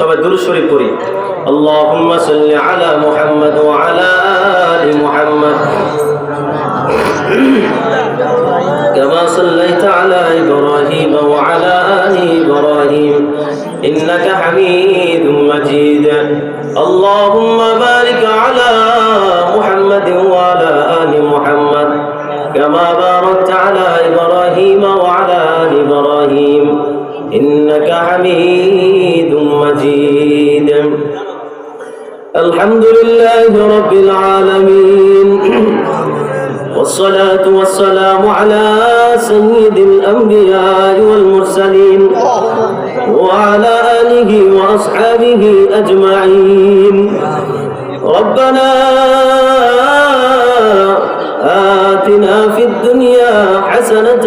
সবাই দুরূদ শরীফ পড়ি اللهم صل على محمد وعلى آل محمد كما صليت على إبراهيم وعلى آل إبراهيم إنك حميد مجيد اللهم بارك على محمد وعلى آل محمد كما باركت على إبراهيم وعلى آل إبراهيم إنك حميد الحمد لله رب العالمين. والصلاة والسلام على سيد الأنبياء والمرسلين وعلى آله وأصحابه أجمعين. ربنا آتنا في الدنيا حسنة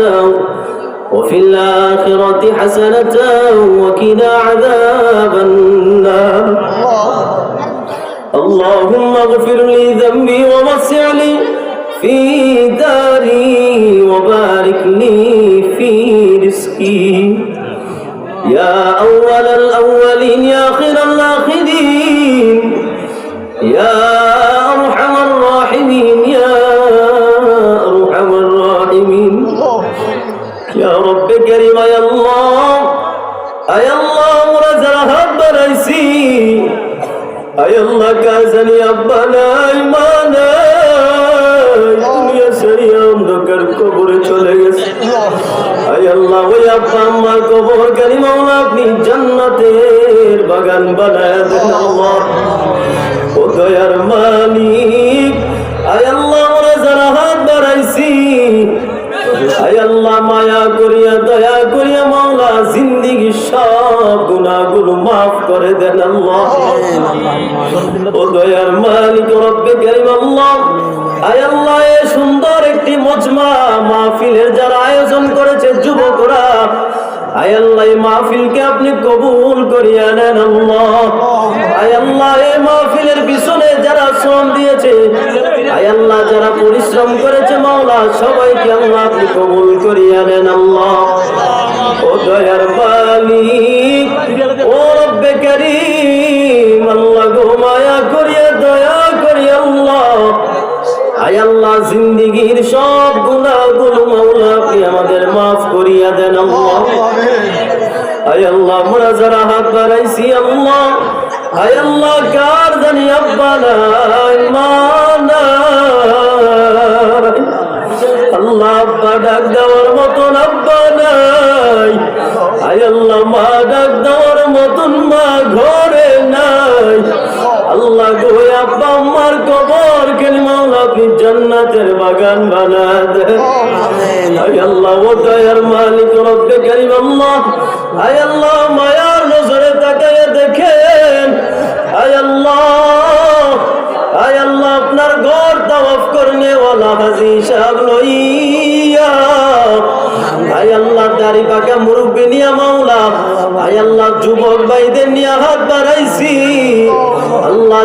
وفي الآخرة حسنة وقنا عذاب النار. اللهم اغفر لي ذنبي ووسع لي في داري وبارك لي في رزقي. يا أول الأولين يا خير الآخرين يا أرحم الراحمين يا أرحم الراحمين. يا رب كريم يا الله يا الله ورزق هب رئيسي আয় আল্লাহ কাজানি আব্বা নাই মা নাই। দুনিয়া সারিয়া অন্ধকার কবরে চলে গেছে। আয় আল্লাহ ওই আব্বা আম্মার কবর গানি মাওলা আপনি জান্নাতের বাগান বানায় দেন আল্লাহ। ও দয়ার মালিক আয় আল্লাহ আমরা যারা হাত বাড়াইছি আয় আল্লাহ মায়া করিয়া দয়া করিয়া মাওলা জিন্দিগি সব গুনাহগুলো মাফ করে দেন আল্লাহ। দয়ার মালিক, রব্বে কারীম আল্লাহ। আয় আল্লাহ সুন্দর একটি মজমা মাহফিলের যারা আয়োজন করেছে যুবকরা, আয় আল্লাহ মাহফিলকে আপনি কবুল করিয়া নেন আল্লাহ। আয় আল্লাহ এই মাহফিলের পিছনে যারা শ্রম দিয়েছে, আয় আল্লাহ, যারা পরিশ্রম করেছে মাওলা, সবাইকে আল্লাহ আপনি কবুল করিয়া নেন আল্লাহ। ও দয়ার মালিক, ও রব্বে কারীম আয় আল্লাহ জিন্দিগির সব গুনাহগুলো মাওলা আপনি আমাদের মাফ করিয়া দেন আল্লাহ। আয় আল্লাহ মোরা যারা হাত বাড়াইছি আল্লাহ। আয় আল্লাহ কার জানি আব্বা নাই মা আল্লাহ আব্বা ডাক দেওয়ার মতন আব্বা নাই। আয় আল্লাহ মা ডাক দেওয়ার মতন মা ঘরে নাই। আল্লাহ গো আব্বা আম্মার কবর কেন মাওলা আপনি জান্নাতের বাগান বানা দেন আয় আল্লাহ ও দয়ার মালিক রব্বে কারীম আল্লাহ। আয় আল্লাহ মায়ার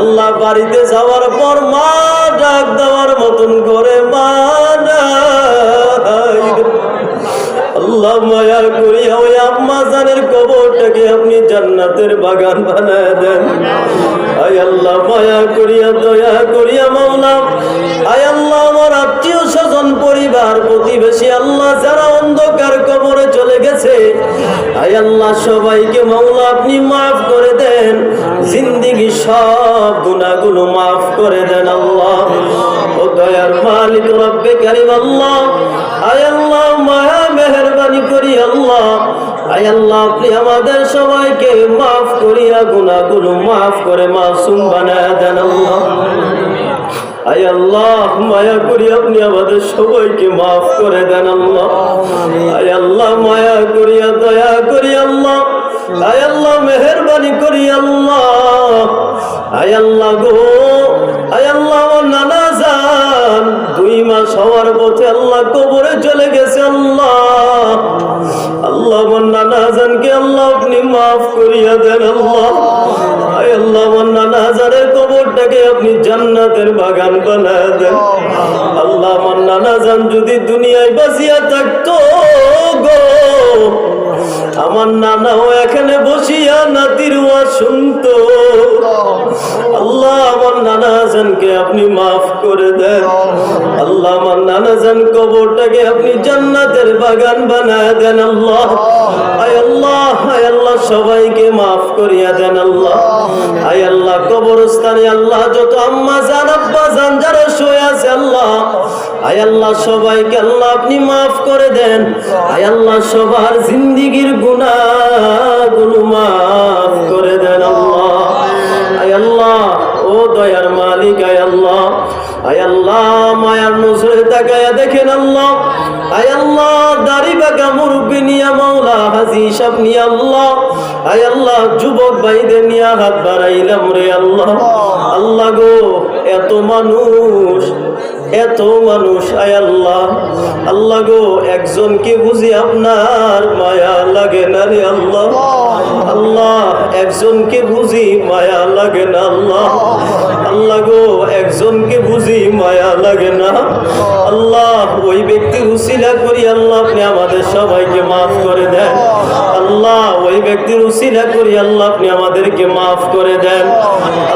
আল্লাহ বাড়িতে যাওয়ার পর মা ডাক দেওয়ার মতন করে, মা আল্লাহ মায়া করিয়া ওই আম্মা জানের কবরটাকে আপনি জান্নাতের বাগান বানায় দেন। আয় আল্লাহ, মায়া করিয়া, দয়া করিয়া মাওলা। আয় আল্লাহ, আমার আত্মীয় স্বজন, পরিবার, প্রতিবেশী, আল্লাহ যারা অন্ধকার কবরে চলে গেছে আয় আল্লাহ, সবাইকে মাওলা, আপনি মাফ করে দেন। জিন্দিগি সব গুনাহগুলো মাফ করে দেন আল্লাহ। ও দয়ার মালিক, রব্বে কারিম আল্লাহ। আয় আল্লাহ, মায়া, মেহরবানি করি আল্লাহ। আয় আল্লাহ, আপনি আমাদের সবাইকে মাফ করিয়া গুনাহগুলো মাফ করে মাসুম বানায় দেন আল্লাহ। আয় আল্লাহ মায়া করি আপনি আমাদের সবাইকে মাফ করে দেন আল্লাহ। আয় আল্লাহ মায়া করিয়া দয়া করি আল্লাহ। আয় আল্লাহ মেহরবানি করি আল্লাহ। আয় আল্লাহ গো আয় আল্লাহ নানা যান দুই মাস হওয়ার পথে আল্লাহ কবরে চলে গেছে আল্লাহ। আল্লাহ আমার নানা জানকে আল্লাহ আপনি মাফ করিয়া দেন আল্লাহ। আয় আল্লাহ আমার কবরটাকে আপনি জান্নাতের বাগান বানায় দেন। আল্লাহ মান্না না যান যদি দুনিয়ায় বাঁচিয়া থাকতো গো। আমার নানাও এখানে বসিয়া নাতির শুনতো। আল্লাহ আমার নানা জানকে আপনি মাফ করে দেন। আল্লাহ আমার নানা জান কবরটাকে আপনি জান্নাতের বাগান বানায় দেন আল্লাহ। আয় আল্লাহ আয় আল্লাহ, সবাইকে মাফ করিয়া দেন আল্লাহ। আয় আল্লাহ, কবরস্থানে আল্লাহ যত আম্মা জান, আব্বা জান, যারা শুয়ে আছে আল্লাহ। আয় আল্লাহ, সবাইকে আল্লাহ আপনি মাফ করে দেন। আয় আল্লাহ, সবার জিন্দিগির গুনাহগুলো মাফ করে দেন আল্লাহ। আয় আল্লাহ, ও দয়ার মালিক, আয় আল্লাহ। আয় আল্লাহ, মায়ার নজরে তাকায়া দেখেন আল্লাহ। আয় আল্লাহ, দাড়ি নিয়া মাওলা সাহেব নিয়া আল্লাহ। আয় আল্লাহ, যুবক ভাইদের নিয়া হাত বাড়াইলাম রে আল্লাহ। আল্লাহ গো, এত মানুষ এত মানুষ, আয় আল্লাহ। আল্লাহ গো একজনকে বুঝি আপনার মায়া লাগে না রে আল্লাহ? আল্লাহ একজনকে বুঝি মায়া লাগে না আল্লাহ? আল্লাহ গো, একজনকে বুঝি মায়া লাগে না? আল্লাহ, ওই ব্যক্তির উসিলা করি, আল্লাহ, আপনি আমাদের সবাইকে মাফ করে দেন। আল্লাহ, ওই ব্যক্তির উসিলা করি, আল্লাহ, আপনি আমাদেরকে মাফ করে দেন।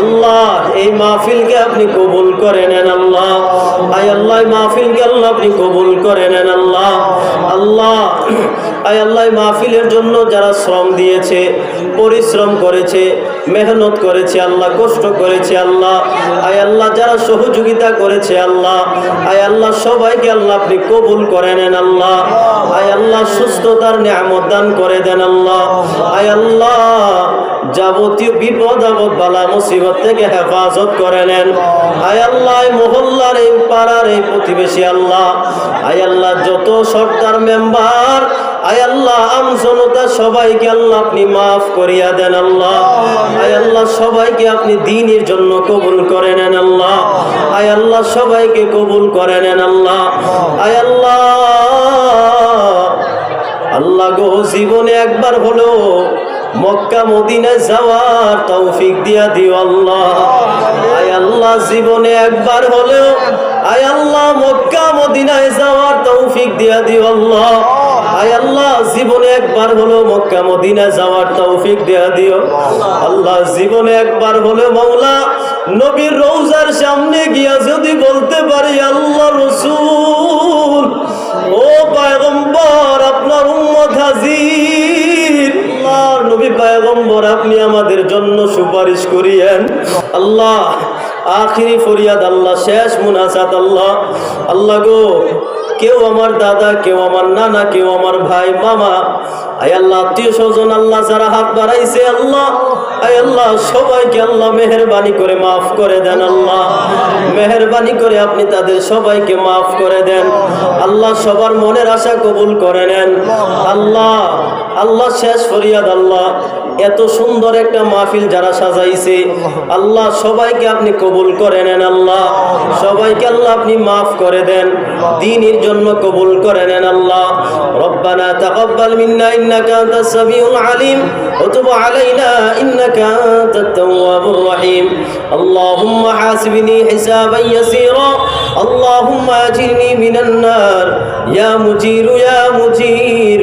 আল্লাহ, এই মাহফিলকে আপনি কবুল করে নেন, আল্লাহ। আয় আল্লাহ মাহফিলকে আল্লাহ, আপনি কবুল করে নেন, আল্লাহ। আল্লাহ, আয় আল্লাহ মাহফিলের জন্য যারা শ্রম দিয়েছে পরিশ্রম করেছে, মেহনত করেছে আল্লাহ, কষ্ট করেছে আল্লাহ। আয় আল্লাহ, যারা সহযোগিতা করেছে আল্লাহ, আয় আল্লাহ, সবাইকে আল্লাহ আপনি কবুল করে নেন আল্লাহ। আয় আল্লাহ, সুস্থতার নিয়ামত দান করে দেন আল্লাহ। আয় আল্লাহ, যাবতীয় বিপদ আপদ, বালা মুসিবত থেকে হেফাজত করে নেন। আয় আল্লাহ মহল্লার, এই পাড়ার, এই প্রতিবেশী আল্লাহ। আয় আল্লাহ, যত সর্দার মেম্বার আয় আল্লাহ আম জনতা সবাইকে আল্লাহ আপনি মাফ করিয়া দেন আল্লাহ। আয় আল্লাহ সবাইকে আপনি দিনের জন্য কবুল করে নেন আল্লাহ। আয় আল্লাহ সবাইকে কবুল করে নেন আল্লাহ। আয় আল্লাহ আল্লাহ গো জীবনে একবার হলো মক্কা মদিনায় যাওয়ার তৌফিক দিয়া দিও আল্লাহ। আয় আল্লাহ জীবনে একবার হলেও আয় আল্লাহ যাওয়ার দিও আল্লাহ। আল্লাহ, জীবনে একবার যাওয়ার দিও। আল্লাহ, জীবনে একবার নবীর রৌজার সামনে গিয়া যদি বলতে পারি, আল্লাহ রসুল, ও পায়গম্বর, আপনার উম্মত হাজির। নবী পায়গম্বর, আপনি আমাদের জন্য সুপারিশ করিয়েন। আল্লাহ আখিরি ফরিয়াদ আল্লাহ, শেষ মুনাজাত আল্লাহ। আল্লাহ গো, কেউ আমার দাদা, কেউ আমার নানা, কেউ আমার ভাই, মামা, আয় আল্লাহ, আত্মীয় স্বজন, আল্লাহ যারা হাত বাড়াইছে আল্লাহ, আয় আল্লাহ, সবাইকে আল্লাহ মেহরবানি করে মাফ করে দেন আল্লাহ। মেহরবানি করে আপনি তাদের সবাইকে মাফ করে দেন। আল্লাহ সবার মনের আশা কবুল করে নেন। আল্লাহ আল্লাহ, শেষ ফরিয়াদ আল্লাহ। এত সুন্দর একটা মাহফিল যারা সাজাইছে আল্লাহ সবাইকে আপনি কবুল করে নেন আল্লাহ সবাইকে আল্লাহ আপনি মাফ করে দেন দিনের জন্য কবুল করে নেন আল্লাহ রব্বানা তাকাব্বাল মিন্না ইন্নাকা আনতাস সামিউল আলিম وتب علينا إنك أنت التواب الرحيم اللهم حاسبني حسابا يسيرا اللهم أجرني من النار يا مجير يا مجير يا مجير